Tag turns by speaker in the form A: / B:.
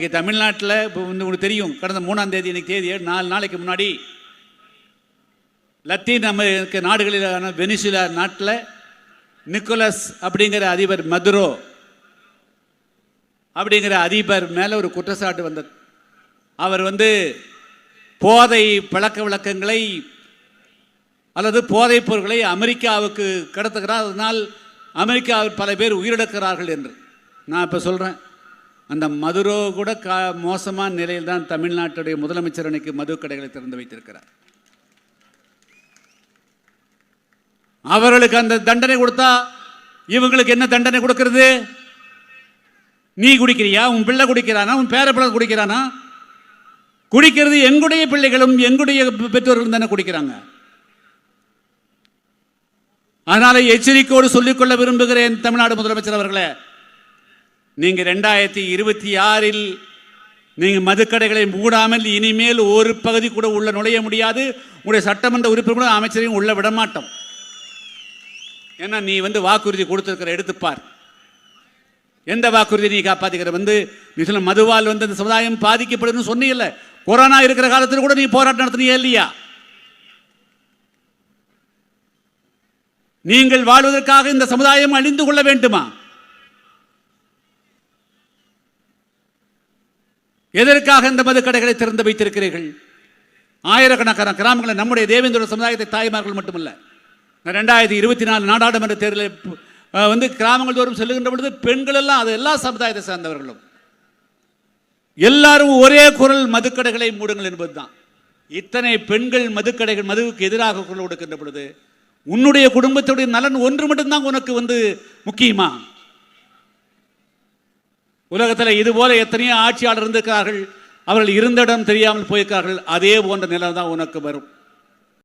A: இங்கே தமிழ்நாட்டில் இப்போ வந்து உங்களுக்கு தெரியும் கடந்த மூணாம் தேதி இன்னைக்கு தேதி நாலு நாளைக்கு முன்னாடி லத்தீன் அமெரிக்க நாடுகளிலான வெனிசுலா நாட்டில் நிக்கோலஸ் அப்படிங்கிற அதிபர் மதுரோ அப்படிங்கிற அதிபர் மேலே ஒரு குற்றச்சாட்டு வந்தது. அவர் வந்து போதை பழக்க வழக்கங்களை அல்லது போதைப் பொருட்களை அமெரிக்காவுக்கு கடத்துகிறார் அதனால் அமெரிக்காவில் பல பேர் உயிரிழக்கிறார்கள் என்று. நான் இப்போ சொல்கிறேன் அந்த மதுரோ கூட கா மோசமான நிலையில் தான் தமிழ்நாட்டுடைய முதலமைச்சர் அன்னைக்கு மது கடைகளை திறந்து வைத்திருக்கிறார். அவர்களுக்கு அந்த தண்டனை கொடுத்தா இவங்களுக்கு என்ன தண்டனை கொடுக்கிறது? நீ குடிக்கிறியா? உன் பிள்ளை குடிக்கிறானா? உன் பேர பிள்ளை குடிக்கிறானா? குடிக்கிறது எங்களுடைய பிள்ளைகளும் எங்களுடைய பெற்றோர்களும் தானே குடிக்கிறாங்க. அதனால எச்சரிக்கையோடு சொல்லிக்கொள்ள விரும்புகிறேன் தமிழ்நாடு முதலமைச்சர் அவர்களே. நீங்கள் ரெண்டாயிரத்தி இருபத்தி ஆறில் நீங்கள் மதுக்கடைகளை மூடாமல் இனிமேல் ஒரு பகுதி கூட உள்ள நுழைய முடியாது. உங்களுடைய சட்டமன்ற உறுப்பினர் கூட அமைச்சரையும் உள்ள விட மாட்டோம் ஏன்னா நீ வந்து வாக்குறுதி கொடுத்துருக்கிற எடுத்துப்பார் எந்த வாக்குறுதி நீ காப்பாற்றிக்கிற வந்து நீ சொல்ல மதுவால் வந்து அந்த சமுதாயம் பாதிக்கப்படுதுன்னு சொன்னீங்கல்ல. கொரோனா இருக்கிற காலத்தில் கூட நீ போராட்டம் நடத்தினியே இல்லையா? நீங்கள் வாழ்வதற்காக இந்த சமுதாயம் அழிந்து கொள்ள வேண்டுமா? எதற்காக இந்த மதுக்கடைகளை திறந்து வைத்திருக்கிறீர்கள்? ஆயிரக்கணக்கான கிராமங்களில் நம்முடைய தேவேந்திர சமுதாயத்தை தாய்மார்கள் மட்டுமல்ல. ரெண்டாயிரத்தி இருபத்தி நாலு நாடாளுமன்ற தேர்தலில் வந்து கிராமங்கள் தோறும் செல்லுகின்ற பொழுது பெண்கள் எல்லாம் அது எல்லா சமுதாயத்தை சார்ந்தவர்களும். எல்லாரும் ஒரே குரல் மதுக்கடைகளை மூடுங்கள் என்பதுதான். இத்தனை பெண்கள் மதுக்கடைகள் மதுவுக்கு எதிராக குரல் கொடுக்கின்ற பொழுது உன்னுடைய குடும்பத்துடைய நலன் ஒன்று மட்டும்தான் உனக்கு வந்து முக்கியமா? உலகத்தில் இது போல எத்தனையோ ஆட்சியாளர் இருந்திருக்கிறார்கள் அவர்கள் இருந்த இடம் தெரியாமல் போயிருக்கார்கள். அதே போன்ற நிலை தான் உனக்கு வரும்.